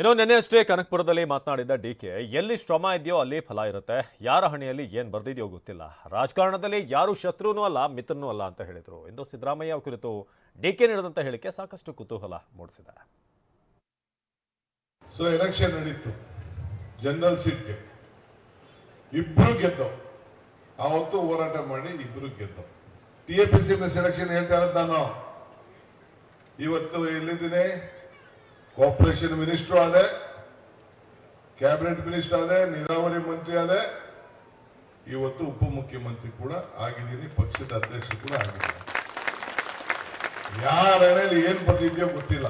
ಏನೋ ನಿನ್ನೆಯಷ್ಟೇ ಕನಕಪುರದಲ್ಲಿ ಮಾತನಾಡಿದ್ದ ಡಿ ಕೆ, ಎಲ್ಲಿ ಶ್ರಮ ಇದೆಯೋ ಅಲ್ಲಿ ಫಲ ಇರುತ್ತೆ. ಯಾರ ಹಣೆಯಲ್ಲಿ ಏನು ಬರ್ದಿದೆಯೋ ಗೊತ್ತಿಲ್ಲ. ರಾಜಕಾರಣದಲ್ಲಿ ಯಾರು ಶತ್ರುನೂ ಅಲ್ಲ, ಮಿತ್ರನೂ ಅಲ್ಲ ಅಂತ ಹೇಳಿದರು. ಇಂದು ಸಿದ್ದರಾಮಯ್ಯ ಕುರಿತು ಡಿ ಕೆ ನೀಡಿದಂಥ ಹೇಳಿಕೆ ಸಾಕಷ್ಟು ಕುತೂಹಲ ಮೂಡಿಸಿದೆ ಸೊ ಎಲೆಕ್ಷನ್ ನಡೀತು. ಜನರಲ್ ಸೀಟ್ಗೆ ಇಬ್ರು ಗೆದ್ದವು ಆವತ್ತು ಹೋರಾಟ ಮಾಡಿ ಇಬ್ಬರು ಗೆದ್ದವು ಟಿ ಎ ಸಿ ಎಲೆಕ್ಷನ್ ಹೇಳ್ತಾ ಇರೋದು ನಾನು. ಇವತ್ತು ಎಲ್ಲಿದ್ದೀನಿ? ಕೋಆಪರೇಷನ್ ಮಿನಿಸ್ಟರ್ ಆದೆ ಕ್ಯಾಬಿನೆಟ್ ಮಿನಿಸ್ಟರ್ ಆದೆ ನೀರಾವರಿ ಮಂತ್ರಿ ಆದೆ, ಇವತ್ತು ಉಪಮುಖ್ಯಮಂತ್ರಿ ಕೂಡ ಆಗಿದ್ದೀನಿ, ಪಕ್ಷದ ಅಧ್ಯಕ್ಷ ಕೂಡ ಆಗಿದ್ದೀನಿ. ಯಾರ ಏನು ಏನ್ ಬರ್ತಿದ್ಯೋ ಗೊತ್ತಿಲ್ಲ.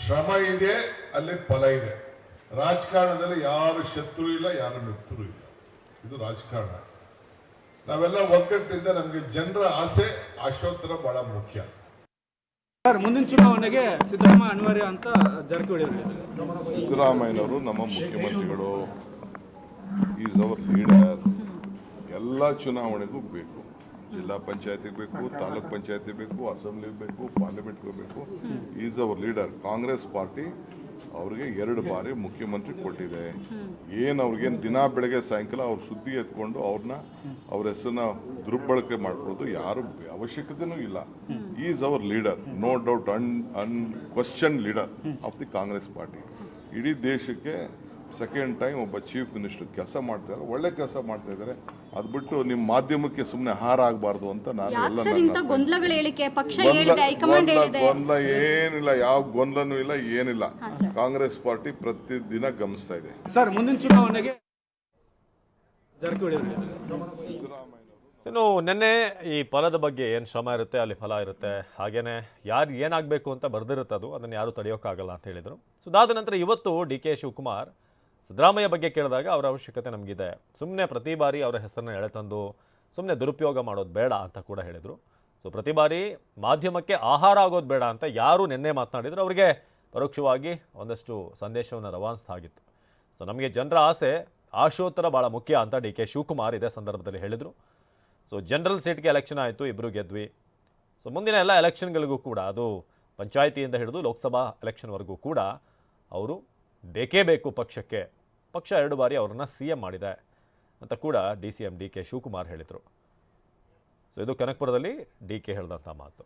ಶ್ರಮ ಇದೆ, ಅಲ್ಲಿ ಫಲ ಇದೆ. ರಾಜಕಾರಣದಲ್ಲಿ ಯಾರು ಶತ್ರು ಇಲ್ಲ, ಯಾರು ಮಿತ್ರರು ಇಲ್ಲ. ಇದು ರಾಜಕಾರಣ. ನಾವೆಲ್ಲ ಒಗ್ಗಟ್ಟಿಂದ ನಮಗೆ ಜನರ ಆಸೆ ಆಶೋತ್ತರ ಬಹಳ ಮುಖ್ಯ. ಮುಂದಿನ ಚುನಾವಣೆಗೆ ಸಿದ್ದರಾಮಯ್ಯ ಅನಿವಾರ್ಯ ಅಂತ ಜಾರಕಿಹೊಳಿ ಸಿದ್ದರಾಮಯ್ಯನವರು ನಮ್ಮ ಮುಖ್ಯಮಂತ್ರಿಗಳು ಈಸ್ ಅವರ್ ಲೀಡರ್ ಎಲ್ಲ ಚುನಾವಣೆಗೂ ಬೇಕು. ಜಿಲ್ಲಾ ಪಂಚಾಯತಿ ಬೇಕು, ತಾಲೂಕ್ ಪಂಚಾಯತಿ ಬೇಕು ಅಸೆಂಬ್ಲಿ ಬೇಕು, ಪಾರ್ಲಿಮೆಂಟ್ಗೂ ಬೇಕು. Is our leader Congress party ಅವ್ರಿಗೆ ಎರಡು ಬಾರಿ ಮುಖ್ಯಮಂತ್ರಿ ಕೊಟ್ಟಿದೆ. ಏನು ಅವ್ರಿಗೇನು ದಿನ ಬೆಳಗ್ಗೆ ಸಾಯಂಕಾಲ ಅವ್ರ ಸುದ್ದಿ ಎತ್ಕೊಂಡು ಅವ್ರನ್ನ ಅವ್ರ ಹೆಸರನ್ನ ದುರ್ಬಳಕೆ ಮಾಡ್ಕೊಳ್ಳೋದು ಯಾರು ಅವಶ್ಯಕತೆನೂ ಇಲ್ಲ. Is our leader no doubt un unquestioned leader of the Congress party ಇಡೀ ದೇಶಕ್ಕೆ ಸೆಕೆಂಡ್ ಟೈಮ್ ಒಬ್ಬ ಚೀಫ್ ಮಿನಿಸ್ಟರ್ ಕೆಲಸ ಮಾಡ್ತಾ ಇದ್ದಾರೆ ಒಳ್ಳೆ ಕೆಲಸ ಮಾಡ್ತಾ ಇದ್ದಾರೆ. ಅದು ಬಿಟ್ಟು ನಿಮ್ಮ ಮಾಧ್ಯಮಕ್ಕೆ ಸುಮ್ಮನೆ ಹಾರ ಆಗಬಾರ್ದು ಅಂತ ನಾನು ಎಲ್ಲ ಸರ್ ಇಂಥ ನನ್ನ ಗೊಂದಲಗಳ ಹೇಳಿಕೆ? ಪಕ್ಷ ಗೊಂದಲ- ಹೇಳಿದೆ ಹೈಕಮಾಂಡ್ ಗೊಂದಲ- ಹೇಳಿದೆ. ಗೊಂದಲ ಏನಿಲ್ಲ ಯಾವ ಗೊಂದಲನೂ ಇಲ್ಲ ಏನಿಲ್ಲ. ಕಾಂಗ್ರೆಸ್ ಪಾರ್ಟಿ ಪ್ರತಿದಿನ ಗಮನಿಸ್ತಾ ಇದೆ. ಸರ್ ಮುಂದಿನ ಚುನಾವಣೆಗೆ ಇನ್ನು ನಿನ್ನೆ ಈ ಫಲದ ಬಗ್ಗೆ ಏನು ಶ್ರಮ ಇರುತ್ತೆ ಅಲ್ಲಿ ಫಲ ಇರುತ್ತೆ ಹಾಗೇನೆ ಯಾರು ಏನಾಗಬೇಕು ಅಂತ ಬರೆದಿರುತ್ತೆ ಅದು ಅದನ್ನು ಯಾರು ತಡೆಯೋಕ್ಕಾಗಲ್ಲ ಅಂತ ಹೇಳಿದರು. ಸೊ ಅದಾದ ನಂತರ ಇವತ್ತು ಡಿ ಕೆ ಶಿವಕುಮಾರ್ ಸಿದ್ದರಾಮಯ್ಯ ಬಗ್ಗೆ ಕೇಳಿದಾಗ ಅವರ ಅವಶ್ಯಕತೆ ನಮಗಿದೆ. ಸುಮ್ಮನೆ ಪ್ರತಿ ಬಾರಿ ಅವರ ಹೆಸರನ್ನ ಎಳೆತಂದು ಸುಮ್ಮನೆ ದುರುಪಯೋಗ ಮಾಡೋದು ಬೇಡ ಅಂತ ಕೂಡ ಹೇಳಿದರು. ಸೊ ಪ್ರತಿ ಬಾರಿ ಮಾಧ್ಯಮಕ್ಕೆ ಆಹಾರ ಆಗೋದು ಬೇಡ ಅಂತ ಯಾರು ನಿನ್ನೆ ಮಾತನಾಡಿದ್ರು. ಅವರಿಗೆ ಪರೋಕ್ಷವಾಗಿ ಒಂದಷ್ಟು ಸಂದೇಶವನ್ನು ರವಾನಿಸ್ತಾಗಿತ್ತು ಸೊ ನಮಗೆ ಜನರ ಆಸೆ ಆಶೋತ್ತರ ಭಾಳ ಮುಖ್ಯ ಅಂತ ಡಿ ಕೆ ಶಿವಕುಮಾರ್ ಇದೇ ಸಂದರ್ಭದಲ್ಲಿ ಹೇಳಿದರು. ಸೊ ಜನರಲ್ ಸೀಟ್ಗೆ ಎಲೆಕ್ಷನ್ ಆಯಿತು ಇಬ್ಬರು ಗೆದ್ವಿ. ಸೊ ಮುಂದಿನ ಎಲ್ಲ ಎಲೆಕ್ಷನ್ಗಳಿಗೂ ಕೂಡ, ಅದು ಪಂಚಾಯಿತಿಯಿಂದ ಹಿಡಿದು ಲೋಕಸಭಾ ಎಲೆಕ್ಷನ್ವರೆಗೂ ಕೂಡ ಅವರು ಬೇಕೇ ಬೇಕು ಪಕ್ಷಕ್ಕೆ. ಪಕ್ಷ ಎರಡು ಬಾರಿ ಅವ್ರನ್ನ ಸಿ ಎಂ ಮಾಡಿದೆ ಅಂತ ಕೂಡ D C M D K Shivakumar ಹೇಳಿದರು. ಸೊ ಇದು ಕನಕಪುರದಲ್ಲಿ ಡಿ ಕೆ ಹೇಳಿದಂಥ ಮಾತು.